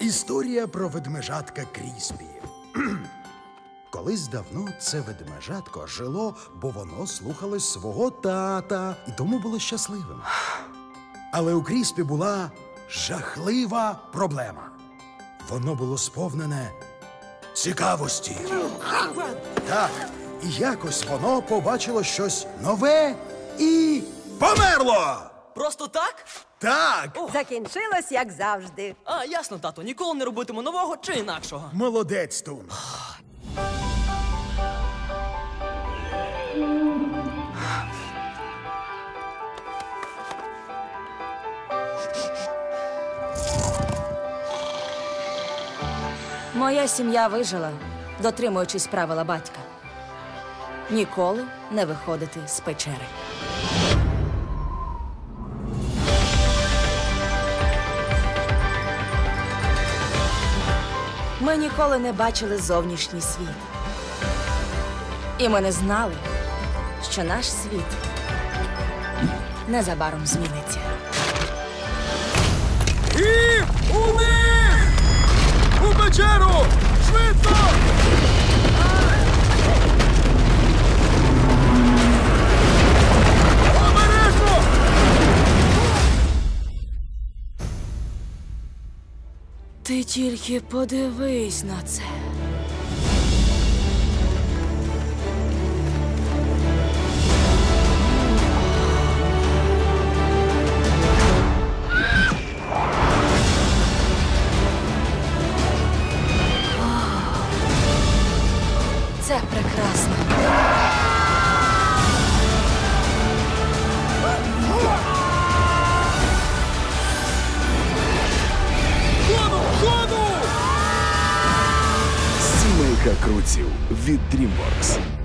Історія про ведмежатка Кріспі. Колись давно це ведмежатко жило, бо воно слухалось свого тата і тому було щасливим. Але у Кріспі була жахлива проблема. Воно було сповнене цікавості. Так, і якось воно побачило щось нове і померло. Просто так? Так, Закінчилось, як завжди. А, ясно, тато, ніколи не робитиму нового чи інакшого. молодець Тун. Моя сім'я вижила, дотримуючись правила батька. Ніколи не виходити з печери. Ми ніколи не бачили зовнішній світ. І ми не знали, що наш світ незабаром зміниться. І униз! Ти тільки подивись на це. Це прекрасно. Ходу! Сімейка від DreamWorks.